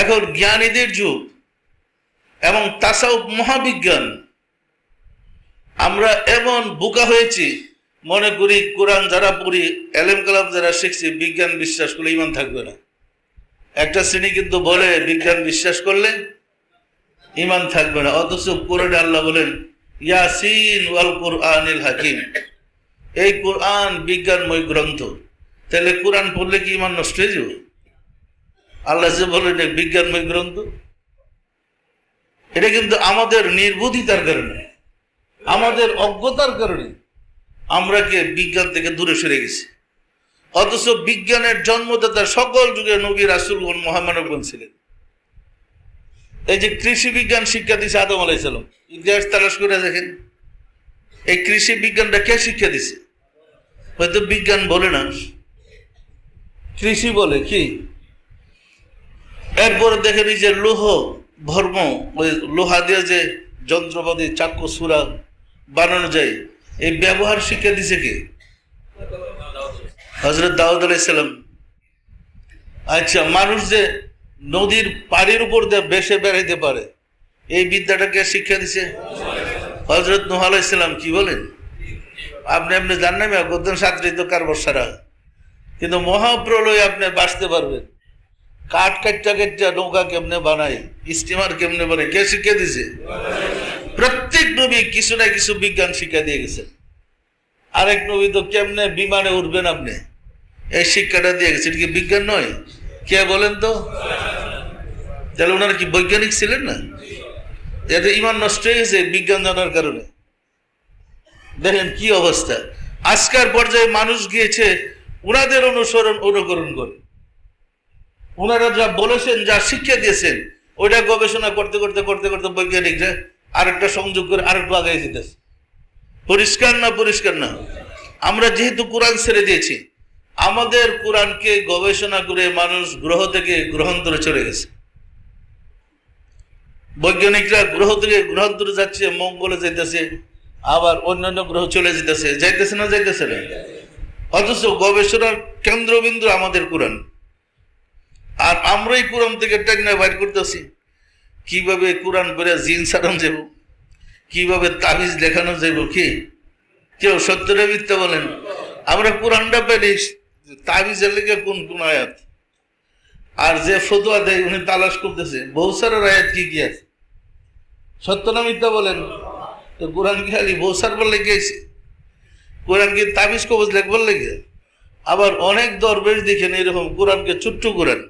এখন জ্ঞানীদের যুগ এবং তাসাউ মহাবিজ্ঞান। আমরা এমন বোকা হয়েছি, মনে করি কোরআন যারা পড়ি, এলেম কালাম যারা শিখছি, বিজ্ঞান বিশ্বাস করলে ইমান থাকবে না। একটা শ্রেণি কিন্তু বলে, বিজ্ঞান বিশ্বাস করলে ইমান থাকবে না। অথচ কোরআন আল্লাহ বলেন, ইয়াসিন ওয়াল কোরআনিল হাকিম। এই কোরআন বিজ্ঞানময় গ্রন্থ। তাহলে কোরআন পড়লে কি ইমান নষ্ট হয়ে যাবে? আল্লাহ যে বলেন বিজ্ঞানময় গ্রন্থ। এটা কিন্তু আমাদের নির্বুদ্ধিতার কারণে, আমাদের অজ্ঞতার কারণে আমরা কে বিজ্ঞান থেকে দূরে সরে গেছি। অথচ বিজ্ঞানের জন্মদাতা সকল যুগে নবী রাসুলগণ মহামানবগণ ছিলেন। এই যে কৃষি বিজ্ঞান শিক্ষা দিছে আদম আলাইসালাম ইতিহাস তালাশ করে দেখেন, এই কৃষি বিজ্ঞানটা কে শিক্ষা দিছে? হয়তো বিজ্ঞান বলে না, কৃষি বলে কি? এরপরে দেখেন এই যে লোহ ভর্ম ওই লোহা দিয়ে যে যন্ত্রপাতি চাক্কু সুরা বানানো যায়, এই ব্যবহার শিক্ষা দিছে কে? হজরত দাউদ আলাইসালাম আচ্ছা মানুষ যে নদীর পাড়ির উপর দিয়ে বেসে বেড়াইতে পারে, এই বিদ্যাটাকে শিক্ষা দিছে? হজরত নোহ আলাইসালাম কি বলেন? আপনি আপনি জানেন না, গদ্দান সাঁতরি তো কারবার সারা কিন্তু মহাপ্রলয় আপনি বাঁচতে পারবেন। কাঠ কাটটা কাটটা নৌকা কেমনে বানায় স্টিমার কেমনে বানায় কে শিক্ষা দিছে? প্রত্যেক নবী কিছু না কিছু বিজ্ঞান শিক্ষা দিয়ে গেছেন। আরেক নবী তো কেমনে বিমানে উঠবেন আপনি? এই শিক্ষাটা দিয়ে গেছে এটা কি বিজ্ঞান নয়? কে বলেন তো? তাহলে ওনারা কি বৈজ্ঞানিক ছিলেন না? এতে ইমান নষ্ট হয়ে গেছে বিজ্ঞান জানার কারণে। দেখেন কি অবস্থা। আজকের পর্যায়ে মানুষ গিয়েছে ওনাদের অনুসরণ, অনুকরণ করে। ওনারা যা বলেছেন, যা শিক্ষা দিয়েছেন, ওইটা গবেষণা করতে করতে করতে করতে বৈজ্ঞানিকরা আরেকটা সংযোগ করে আরেকটু আগে যেতেছে পরিষ্কার না পরিষ্কার না? আমরা যেহেতু কোরআন ছেড়ে দিয়েছি, আমাদের কোরআনকে গবেষণা করে মানুষ গ্রহ থেকে গ্রহান্তরে চলে গেছে। বৈজ্ঞানিকরা গ্রহ থেকে গ্রহান্তরে যাচ্ছে, মঙ্গলে যাইতেছে, আবার অন্যান্য গ্রহ চলে যেতেছে যাইতেছে না যাইতেছে না। অথচ গবেষণার কেন্দ্রবিন্দু আমাদের কোরআন। আর আমরাই কোরআন থেকে টেকনা বাইর করতেছি। কীভাবে কোরআন করে জিন সারান যাব কীভাবে তাবিজ দেখানো যাব কি? কেউ সত্যটা মিথ্যা বলেন। আমরা কোরআনটা পেলি তাবিজের লেগে কোন কোন আয়াত? আর যে ফতুয়া দেয়, উনি তালাশ করতেছে বহু সারের আয়াত কি কি আছে? সত্য না মিথ্যা বলেন? তো কোরআন কি খালি বহু সার বললে গিয়েছে কোরআন কি তাবিজ কবজ লেখবার লেগে? আবার অনেক দরবেশ দেখেন, এরকম কোরআনকে ছোট্ট কোরআন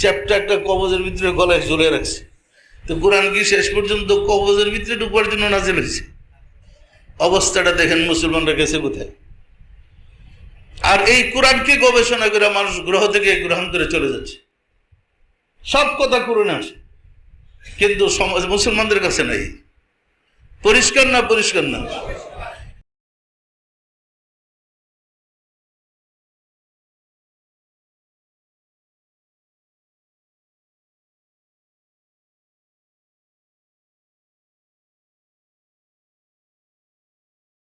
চ্যাপ্টার একটা কবজের ভিতরে গলায় ঝুলে রাখছে। তো কোরআন কি শেষ পর্যন্ত কবজের ভিতরে ঢুকবার জন্য নাজেল হয়েছে? অবস্থাটা দেখেন মুসলমানরা গেছে কোথায়? আর এই কোরআনকে গবেষণা করে মানুষ গ্রহ থেকে গ্রহণ করে চলে যাচ্ছে। সব কথা কোরআনে আসে কিন্তু সমাজ মুসলমানদের কাছে নাই। পরিষ্কার না পরিষ্কার না?